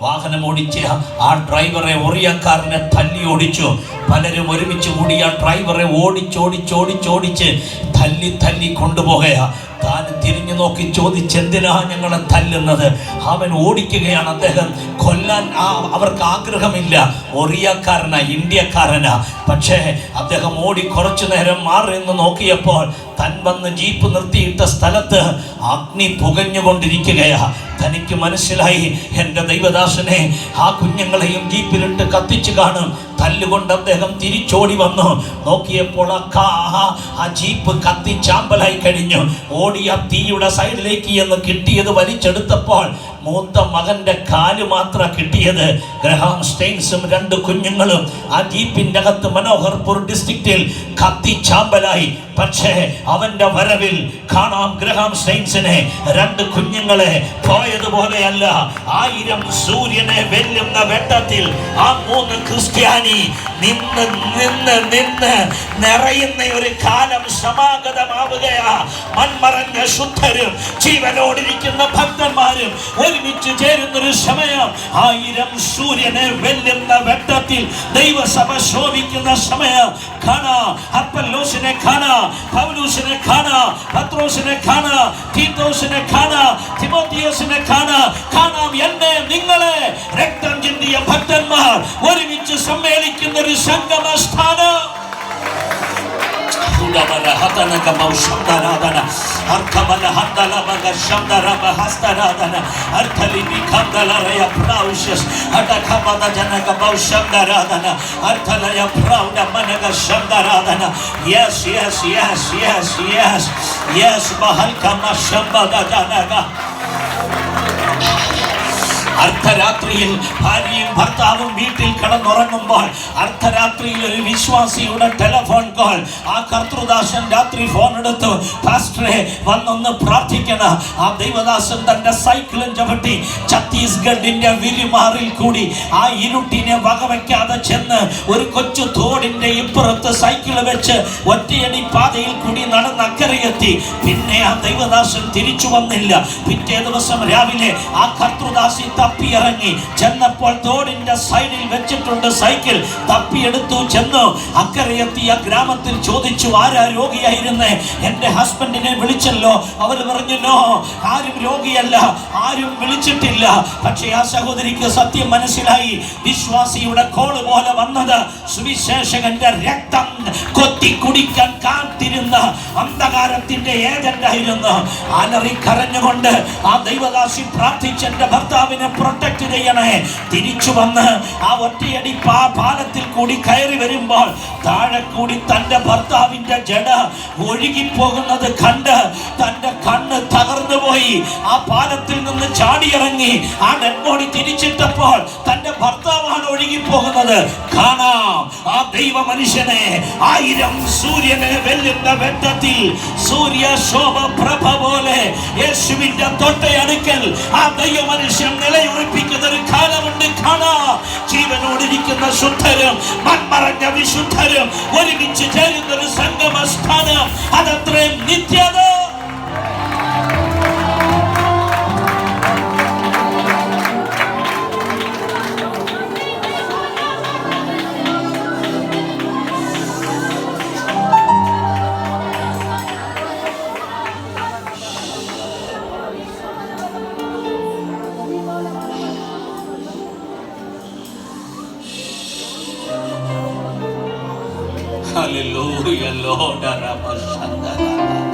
വാഹനം ഓടിച്ച് ആ ഡ്രൈവറെ ഒറിയക്കാരനെ തല്ലി ഓടിച്ചു. പലരും ഒരുമിച്ച് കൂടി ആ ഡ്രൈവറെ ഓടിച്ചോടിച്ചോടിച്ചോടിച്ച് തല്ലി തല്ലി കൊണ്ടുപോകുക താൻ തിരിഞ്ഞു നോക്കി ചോദിച്ചെന്തിനാ ഞങ്ങളെ തല്ലുന്നത്? അവൻ ഓടിക്കുകയാണ് അദ്ദേഹം. കൊല്ലാൻ ആ അവർക്ക് ആഗ്രഹമില്ല. ഒറിയക്കാരനാ ഇന്ത്യക്കാരനാ. പക്ഷേ അദ്ദേഹം ഓടി കുറച്ചു നേരം മാറി നിന്ന് നോക്കിയപ്പോൾ തൻ വന്ന് ജീപ്പ് നിർത്തിയിട്ട സ്ഥലത്ത് അഗ്നി പുകഞ്ഞുകൊണ്ടിരിക്കുകയാ. തനിക്ക് മനസ്സിലായി എന്റെ ദൈവദാസനെ ആ കുഞ്ഞുങ്ങളെയും ജീപ്പിലിട്ട് കത്തിച്ചു കാണും. തല്ലുകൊണ്ട് അദ്ദേഹം തിരിച്ചോടി വന്നു. നോക്കിയപ്പോൾ ആ ജീപ്പ് കത്തി ചാമ്പലായി കഴിഞ്ഞു. ഓടി ആ തീയുടെ സൈഡിലേക്ക് എന്ന് കിട്ടിയത് വലിച്ചെടുത്തപ്പോൾ മൂത്ത മകന്റെ കാൽ മാത്രം കിട്ടിയത്. ഗ്രഹാം സ്റ്റെയിൻസും രണ്ട് കുഞ്ഞുങ്ങളും ആ ജീപ്പിന്റെ അകത്ത് മനോഹർപൂർ ഡിസ്ട്രിക്റ്റിൽ കത്തി ചാമ്പലായി. പക്ഷേ അവന്റെ വരവിൽ കാണാം ഗ്രഹാം സൈൻസിനെ രണ്ട് കുഞ്ഞുങ്ങളെ പോയതുപോലെയല്ല ആയിരം സൂര്യനെ വെല്ലുന്ന വെട്ടത്തിൽ ആ മൂന്ന് ക്രിസ്ത്യാനി നിന്ന് നിന്ന് നിന്ന് നിറയുന്ന ഒരു കാലം സമാഗതമാവുകയാ. മൺമറഞ്ഞ ശുദ്ധരും ജീവനോടിരിക്കുന്ന ഭക്തന്മാരും ഒരുമിച്ച് ചേരുന്ന ഒരു സമയം. ആയിരം സൂര്യനെ വെല്ലുന്ന വെട്ടത്തിൽ ദൈവസഭ ശോഭിക്കുന്ന സമയം. കാണാ അപ്പല്ലോസിനെ കാണാ പൗലൂസിനെ കാണാ പത്രോസിനെ കാണാ തീത്തോസിനെ കാണാ തിമോത്തിയോസിനെ കാണാ. കാണാം എന്നെ നിങ്ങളെ. രക്തം ചിന്തിയ ഭക്തന്മാർ ഒരുമിച്ച് സമ്മേളിക്കുന്ന ഒരു സംഗമ സ്ഥാനം Sundabara Hatanaga Maushandaradana Arthabala Handalabaga Shandaraba Hastaradana Arthalibi Kandalaraya Praushas Atakabada Janaga Maushandaradana Arthalaya Prauda Managa Shandaradana Yes, yes, yes, yes, yes, yes, Mahalkama Shambada Janaga. അർദ്ധരാത്രിയിൽ ഭാര്യയും ഭർത്താവും വീട്ടിൽ കിടന്നുറങ്ങുമ്പോൾ അർദ്ധരാത്രിയിൽ ഒരു വിശ്വാസിയുടെ ടെലഫോൺ കോൾ ആ കർത്തൃദാസൻ രാത്രി ഫോൺ എടുത്തു പാസ്റ്ററെ വന്നൊന്ന് പ്രാർത്ഥിക്കണം. ആ ദൈവദാസൻ തന്റെ സൈക്കിളും ചവിട്ടി ഛത്തീസ്ഗഡിന്റെ വിരിമാറിൽ കൂടി ആ ഇരുട്ടിനെ വകവയ്ക്കാതെ ചെന്ന് ഒരു കൊച്ചു തോടിന്റെ ഇപ്പുറത്ത് സൈക്കിൾ വെച്ച് ഒറ്റയടി പാതയിൽ കൂടി നടന്ന് അക്കരയെത്തി. പിന്നെ ആ ദൈവദാസൻ തിരിച്ചു വന്നില്ല. പിറ്റേ ദിവസം രാവിലെ ആ കർത്തൃദാസി തപ്പിയിറങ്ങി. ചെന്നപ്പോൾ തോടിന്റെ സൈഡിൽ വെച്ചിട്ടുണ്ട് സൈക്കിൾ. തപ്പിയെടുത്തു ചെന്നു. അക്കരയെത്തിയ ഗ്രാമത്തിൽ ചോദിച്ചു ആരാ രോഗിയായിരുന്നേ? എന്റെ ഹസ്ബൻഡിനെ വിളിച്ചല്ലോ. അവർ പറഞ്ഞു നോ ആരും രോഗിയല്ല. ആരും വിളിച്ചിട്ടില്ല. പക്ഷേ ആ സഹോദരിക്ക് സത്യം മനസ്സിലായി. വിശ്വാസിയുടെ കോൾ പോലെ വന്നത് സുവിശേഷകന്റെ രക്തം കുടിക്കാൻ കാത്തിരുന്ന അന്ധകാരത്തിന്റെ ഏജന്റായിരുന്നു. അലറി കരഞ്ഞുകൊണ്ട് ആ ദൈവദാസി പ്രാർത്ഥിച്ച് ഭർത്താവിനെ പ്രൊട്ടക്ട് ചെയ്യണേ. തിരിച്ചു വന്ന് ആ ഒറ്റയടി പാ പാലത്തിൽ കൂടി കയറി വരുമ്പോൾ താഴെ കൂടി തന്റെ ഭർത്താവിന്റെ ജഡ ഒഴുകിപ്പോകുന്നത് കണ്ട് തന്റെ കണ്ണ് പോയി ആ പാലത്തിൽ നിന്ന് ചാടിയിറങ്ങി ആ ഡെഡ്ബോഡി തിരിച്ചിട്ടപ്പോൾ തന്റെ ഭർത്താവാണ് ഒഴുകിപ്പോകുന്നത്. കാണാം ആ ദൈവ മനുഷ്യനെ ആയിരം സൂര്യനെ വെല്ലുന്ന വെട്ടത്തിൽ സൂര്യ ശോഭ പ്രഭ പോലെ യേശുവിന്റെ തൊട്ടയടുക്കൽ ആ ദൈവ മനുഷ്യൻ നിലയുറപ്പിക്കുന്ന ഒരു കാലമുണ്ട്. കാണാം ജീവനോടിരിക്കുന്ന ശുദ്ധരും മൺമറഞ്ഞ വിശുദ്ധരും ഒരുമിച്ച് ചേരുന്ന ഒരു സംഗമ സ്ഥാനം അതത്രയും നിത്യത Hallelujah, Lord.